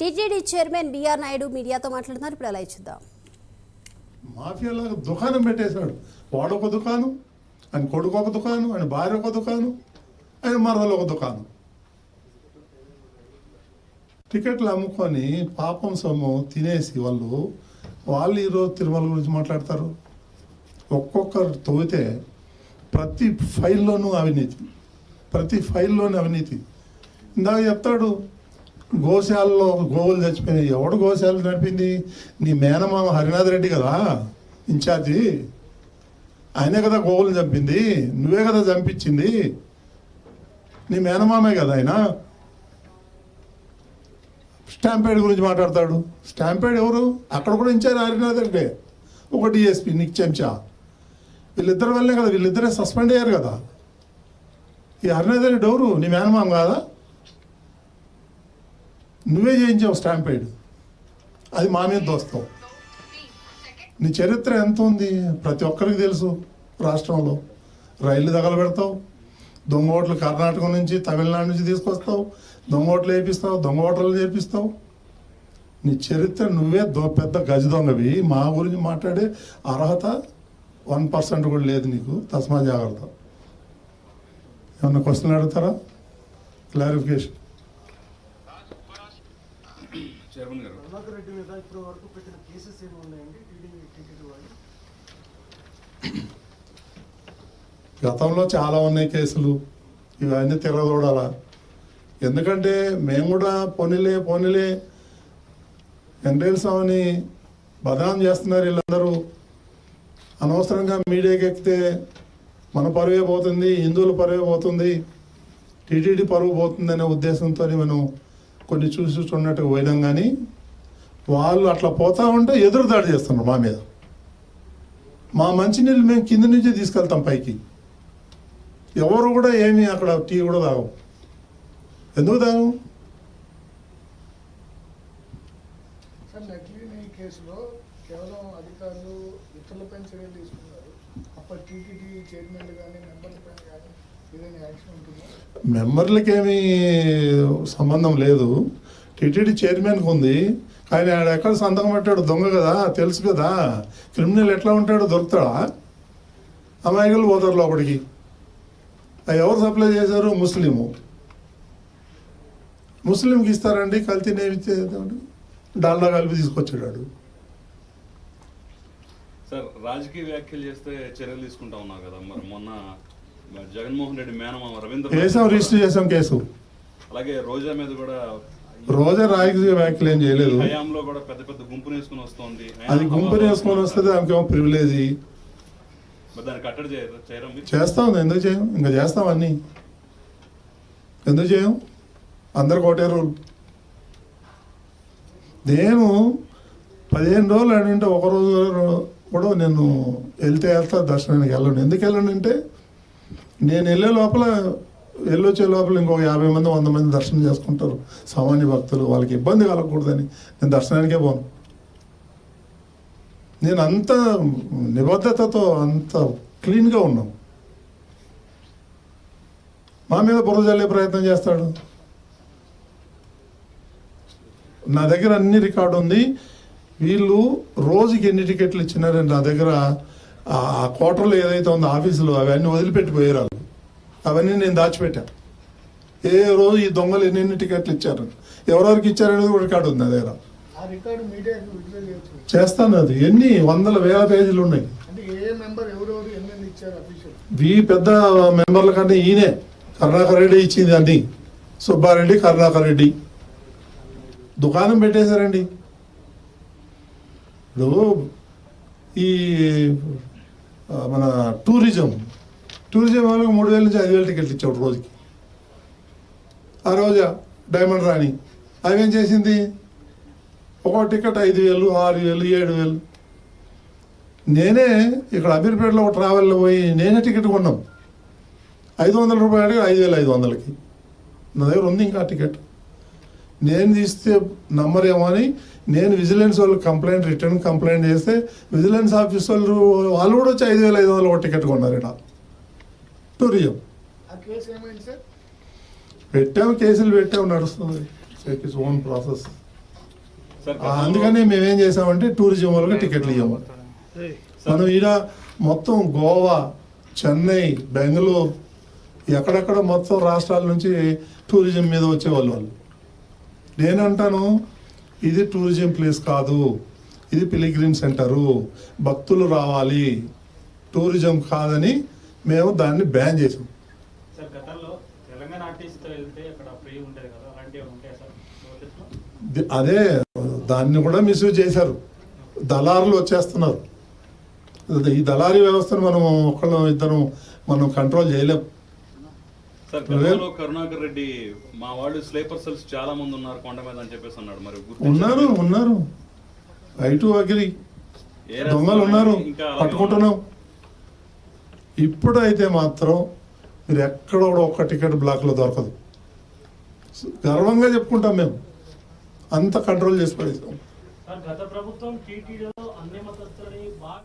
TTD chairman BR Naidu మీడియాతో మాట్లాడుతున్నారు. ఇప్పుడు అలా చూద్దాం? మాఫియాలాగా దుకాణం పెట్టేశాడు. వాడు ఒక దుకాణం ఆయన కొడుకు ఒక దుకాణం ఆయన భార్య ఒక దుకాణం ఆయన మరదలు ఒక దుకాణం. టికెట్లు అమ్ముకొని పాపం సొమ్ము తినేసి వాళ్ళు వాళ్ళు ఈరోజు తిరుమల గురించి మాట్లాడతారు. ఒక్కొక్కరు తవ్వితే ప్రతి ఫైల్లోనూ అవినీతి. ప్రతి ఫైల్లోనూ అవినీతి. ఇందాక చెప్తాడు గోశాలలో గోవులు చచ్చిపోయినాయి. ఎవడు గోశాల నడిపింది? నీ మేనమామ హరినాథ్ రెడ్డి కదా ఇన్ఛార్జి. ఆయనే కదా గోవులు చంపింది. నువ్వే కదా చంపించింది. నీ మేనమామే కదా ఆయన. స్టాంపేడ్ గురించి మాట్లాడతాడు. స్టాంపేడ్ ఎవరు? అక్కడ కూడా ఇన్ఛార్జ్ హరినాథ్ రెడ్డి. ఒక డిఎస్పి నిక్ చెంచా. వీళ్ళిద్దరి వల్లే కదా వీళ్ళిద్దరే సస్పెండ్ అయ్యారు కదా. ఈ హరినాథ్ రెడ్డి ఎవరు? నీ మేనమామ కాదా? నువ్వే చేయించావు స్టాంపేడ్ అది మా మీద దోస్తావు నీ చరిత్ర ఎంత ఉంది? ప్రతి ఒక్కరికి తెలుసు రాష్ట్రంలో. రైళ్ళు తగలబెడతావు. దొంగ ఓట్లు కర్ణాటక నుంచి తమిళనాడు నుంచి తీసుకొస్తావు. దొంగ ఓట్లు వేపిస్తావు దొంగ ఓటర్లు చేపిస్తావు. నీ చరిత్ర నువ్వే దో పెద్ద గజ దొంగవి. మా గురించి మాట్లాడే అర్హత వన్ పర్సెంట్ కూడా లేదు నీకు. తస్మా జాగ్రత్త. ఏమన్నా క్వశ్చన్ అడుగుతారా? క్లారిఫికేషన్. చైర్మన్ గారు. రెడ్డి మీద ఇప్పటి వరకు పెట్టిన కేసెస్ ఏమి ఉన్నాయండి? టీడీపీ టీటీడీ వాళ్ళు? గతంలో చాలా ఉన్నాయి కేసులు. ఇవన్నీ తిరగదూడాల? ఎందుకంటే మేము కూడా పోనీలే పోనీలే. వెంకటేశ్వర స్వామిని బదనాం చేస్తున్నారు వీళ్ళందరూ. అనవసరంగా మీడియాకి ఎక్కితే మన పరువే పోతుంది హిందువుల పరువే పోతుంది టీటీడీ పరువు పోతుంది అనే ఉద్దేశంతో మనం కొన్ని చూసి చూడనట్టుగా పోయినాం కానీ వాళ్ళు అట్లా పోతా ఉంటే ఎదురు దాడి చేస్తున్నారు మా మీద. మా మంచినీళ్ళు మేము కింద నుంచి తీసుకెళ్తాం పైకి. ఎవరు కూడా ఏమి అక్కడ టీ కూడా తాగం ఎందుకు తాగం సార్ కేసులో కేవలం అధికారులు ఇతరులపైన చర్యలు తీసుకున్నారు. అప్పటి టీటీడీ చైర్మన్లు కానీ మెంబర్లపైన కానీ మెంబర్లకేమీ సంబంధం లేదు. టీటీడీ చైర్మన్కి ఉంది. ఆయన ఆడ ఎక్కడ సంతకం పెట్టాడు? దొంగ కదా? తెలుసు కదా? క్రిమినల్ ఎట్లా ఉంటాడో దొరుకుతాడా? అమాయకులు పోతారు లోపలికి. అవి ఎవరు సప్లై చేశారు? ముస్లిము. ముస్లింకి ఇస్తారండి కల్తీ నేమిచ్చే డాల్డా కలిపి తీసుకొచ్చాడు సార్ రాజకీయ వ్యాఖ్యలు చేస్తే చర్యలు తీసుకుంటా ఉన్నావు కదా. మరి మొన్న జగన్మోహన్ రెడ్డి మేనమామ రవీంద్ర రిజిస్టర్ చేసాం కేసు? అలాగే రోజా మీద కూడా రోజా రాజకీయ వ్యాఖ్యలు ఏం చేయలేదు. హయాంలో కూడా పెద్ద పెద్ద గుంపును వేసుకుని వస్తోంది. అది గుంపుని వేసుకొని వస్తుంది ప్రివిలేజీ చేయరు చేయరా మీరు? చేస్తాం ఎందుకు చేయం? ఇంకా చేస్తాం అన్నీ. ఎందుకు చేయం? అందరికి ఒకటే రూల్ నేను పదిహేను రోజులు అంటే ఒక రోజు కూడా నేను వెళ్తే వెళ్తా దర్శనానికి వెళ్ళను. ఎందుకు వెళ్ళను అంటే నేను వెళ్ళే లోపల వెళ్ళొచ్చే లోపల ఇంకో యాభై మంది వంద మంది దర్శనం చేసుకుంటారు. సామాన్య భక్తులు వాళ్ళకి ఇబ్బంది కలగకూడదని. నేను దర్శనానికే పోను. నేను అంత నిబద్ధతతో అంత క్లీన్గా ఉన్నాం మా మీద బుర్ర చల్లే ప్రయత్నం చేస్తాడు. నా దగ్గర అన్ని రికార్డు ఉంది. వీళ్ళు రోజుకి ఎన్ని టికెట్లు ఇచ్చినారని నా దగ్గర ఆ క్వార్టర్లో ఏదైతే ఉందో ఆఫీసులో అవన్నీ వదిలిపెట్టిపోయారు వాళ్ళు. అవన్నీ నేను దాచిపెట్టాను ఏ రోజు ఈ దొంగలు ఎన్ని ఎన్ని టికెట్లు ఇచ్చారు? ఎవరెవరికి ఇచ్చారనేది కూడా రికార్డు ఉంది నా దగ్గర. చేస్తాను అది. ఎన్ని? వందల వేల పేజీలు ఉన్నాయి. ఎన్నెన్ని ఈ పెద్ద మెంబర్ల కంటే ఈయనే. కరుణాకర్ రెడ్డి ఇచ్చింది అన్ని. సుబ్బారెడ్డి కరుణాకర్ రెడ్డి. దుకాణం పెట్టేశారండి. ఇప్పుడు ఈ మన టూరిజం. టూరిజం వాళ్ళకి మూడు వేల నుంచి ఐదు వేల టికెట్లు ఇచ్చాడు రోజుకి. ఆ రోజు డైమండ్ రాణి. అవేం చేసింది? ఒక్కో టికెట్ ఐదు వేలు ఆరు వేలు ఏడు వేలు. నేనే ఇక్కడ అమీర్పేటలో ఒక ట్రావెల్లో పోయి నేనే టికెట్ కొన్నాం. ఐదు వందల రూపాయలు ఐదు వేల ఐదు వందలకి. నా దగ్గర ఉంది ఇంకా టికెట్. నేను తీస్తే నమ్మరేమో అని నేను విజిలెన్స్ వాళ్ళు కంప్లైంట్ రిటర్న్ కంప్లైంట్ చేస్తే విజిలెన్స్ ఆఫీస్ వాళ్ళు వాళ్ళు కూడా వచ్చి ఐదు వేల ఐదు వందలు ఒక టికెట్ కొన్నారు ఇక్కడ. టూరిజం. ఆ కేసు ఏమైంది సార్? పెట్టాము కేసులు పెట్టాము నడుస్తుంది. ఇట్స్ ఓన్ ప్రాసెస్ అందుకని మేమేం చేసామంటే టూరిజం వాళ్ళకి టికెట్లు ఇవ్వము మనం ఈడ మొత్తం గోవా చెన్నై బెంగళూరు ఎక్కడెక్కడ మొత్తం రాష్ట్రాల నుంచి టూరిజం మీద వచ్చేవాళ్ళు వాళ్ళు. నేనంటాను ఇది టూరిజం ప్లేస్ కాదు ఇది పిలిగ్రిమ్ సెంటరు భక్తులు రావాలి. టూరిజం కాదని మేము దాన్ని బ్యాన్ చేసాం. అదే దాన్ని కూడా మిస్యూజ్ చేశారు. దళారులు వచ్చేస్తున్నారు. ఈ దళారీ వ్యవస్థను మనం ఒకళ్ళు ఇద్దరు మనం కంట్రోల్ చేయలేం. సార్ గతంలో కరుణాకర్ రెడ్డి మా వాళ్ళు స్లీపర్ సెల్స్ చాలా మంది ఉన్నారు కొండ మీద అని చెప్పేసి అన్నాడు. మరి? ఉన్నారు ఉన్నారు. ఐ టు అగ్రి దొంగలు ఉన్నారు? పట్టుకుంటున్నాం. ఇప్పుడైతే మాత్రం మీరు ఎక్కడ కూడా ఒక్క టికెట్ బ్లాక్లో దొరకదు. గర్వంగా చెప్పుకుంటాం మేము. అంత కంట్రోల్ చేసి పడేసాం. సార్ గత ప్రభుత్వం టీటీడీలో అన్ని మతస్థులని బాగా